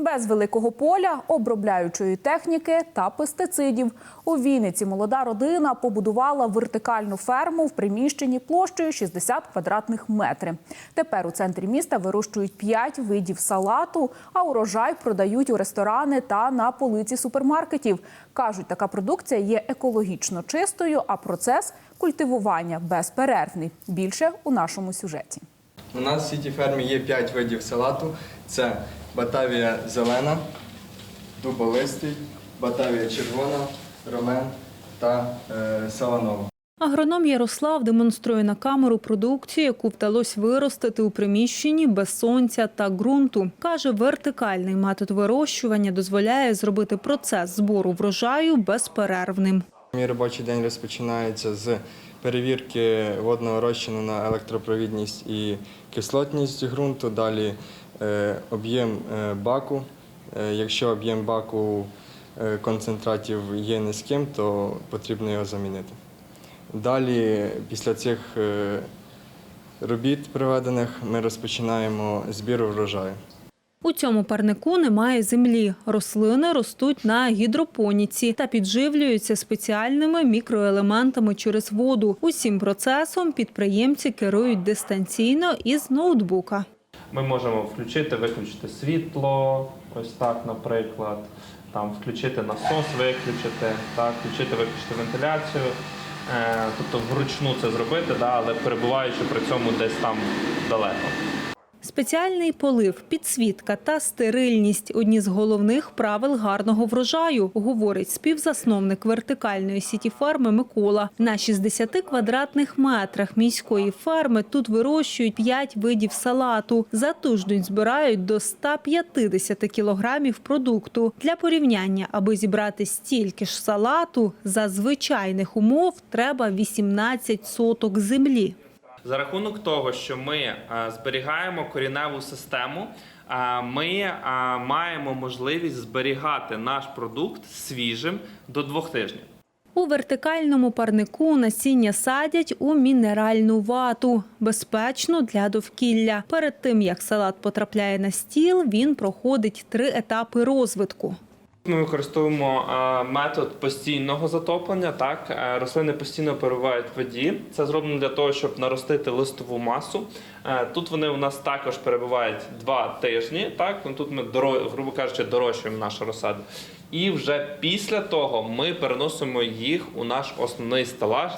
Без великого поля, обробляючої техніки та пестицидів. У Вінниці молода родина побудувала вертикальну ферму в приміщенні площею 60 квадратних метрів. Тепер у центрі міста вирощують 5 видів салату, а урожай продають у ресторани та на полиці супермаркетів. Кажуть, така продукція є екологічно чистою, а процес культивування безперервний. Більше у нашому сюжеті. У нас в сіті фермі є 5 видів салату. Це батавія зелена, дуболистий, батавія червона, ромен та е, саланова. Агроном Ярослав демонструє на камеру продукцію, яку вдалося виростити у приміщенні без сонця та ґрунту. Каже, вертикальний метод вирощування дозволяє зробити процес збору врожаю безперервним. Мій робочий день розпочинається з перевірки водного розчину на електропровідність і кислотність ґрунту. Далі об'єм е, баку. Е, якщо об'єм баку е, концентратів є низьким, то потрібно його замінити. Далі, після цих е, робіт проведених, ми розпочинаємо збір врожаю. У цьому парнику немає землі. Рослини ростуть на гідропоніці та підживлюються спеціальними мікроелементами через воду. Усім процесом підприємці керують дистанційно із ноутбука. Ми можемо включити, виключити світло, ось так, наприклад, там включити насос, виключити, так, включити, виключити вентиляцію. Е, тобто вручну це зробити, да, але перебуваючи при цьому десь там далеко. Спеціальний полив, підсвітка та стерильність одні з головних правил гарного врожаю, говорить співзасновник вертикальної сіті ферми Микола. На 60 квадратних метрах міської ферми тут вирощують 5 видів салату. За тиждень збирають до 150 кілограмів продукту. Для порівняння, аби зібрати стільки ж салату, за звичайних умов треба 18 соток землі. За рахунок того, що ми е, зберігаємо коріневу систему, е, ми е, маємо можливість зберігати наш продукт свіжим до двох тижнів. У вертикальному парнику насіння садять у мінеральну вату, безпечно для довкілля. Перед тим як салат потрапляє на стіл, він проходить три етапи розвитку. Ми використовуємо е, метод постійного затоплення. Так, Е, рослини постійно перебувають в воді. Це зроблено для того, щоб наростити листову масу. Е, Тут вони у нас також перебувають два тижні. Так, ну тут ми грубо кажучи, дорощуємо нашу розсаду. І вже після того ми переносимо їх у наш основний стелаж.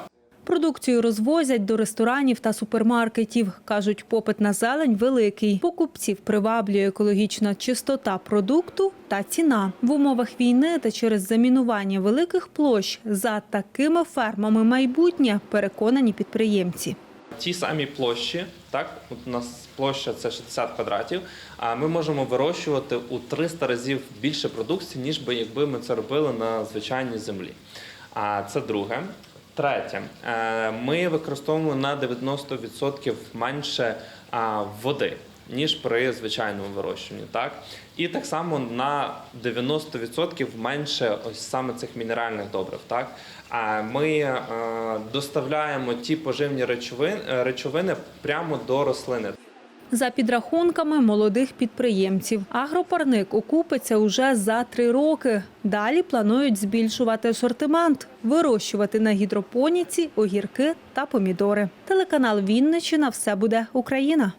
Продукцію розвозять до ресторанів та супермаркетів. Кажуть, попит на зелень великий. Покупців приваблює екологічна чистота продукту та ціна. В умовах війни та через замінування великих площ за такими фермами майбутнє переконані підприємці. Ті самі площі, так от у нас площа це 60 квадратів. А ми можемо вирощувати у 300 разів більше продукції, ніж би якби ми це робили на звичайній землі. А це друге. Третє, Е, ми використовуємо на 90% менше води. Ніж при звичайному вирощуванні, так і так само на 90% менше ось саме цих мінеральних добрив. Так ми е, доставляємо ті поживні речовини, речовини прямо до рослини. За підрахунками молодих підприємців, агропарник окупиться уже за три роки. Далі планують збільшувати асортимент, вирощувати на гідропоніці огірки та помідори. Телеканал Вінничина все буде Україна.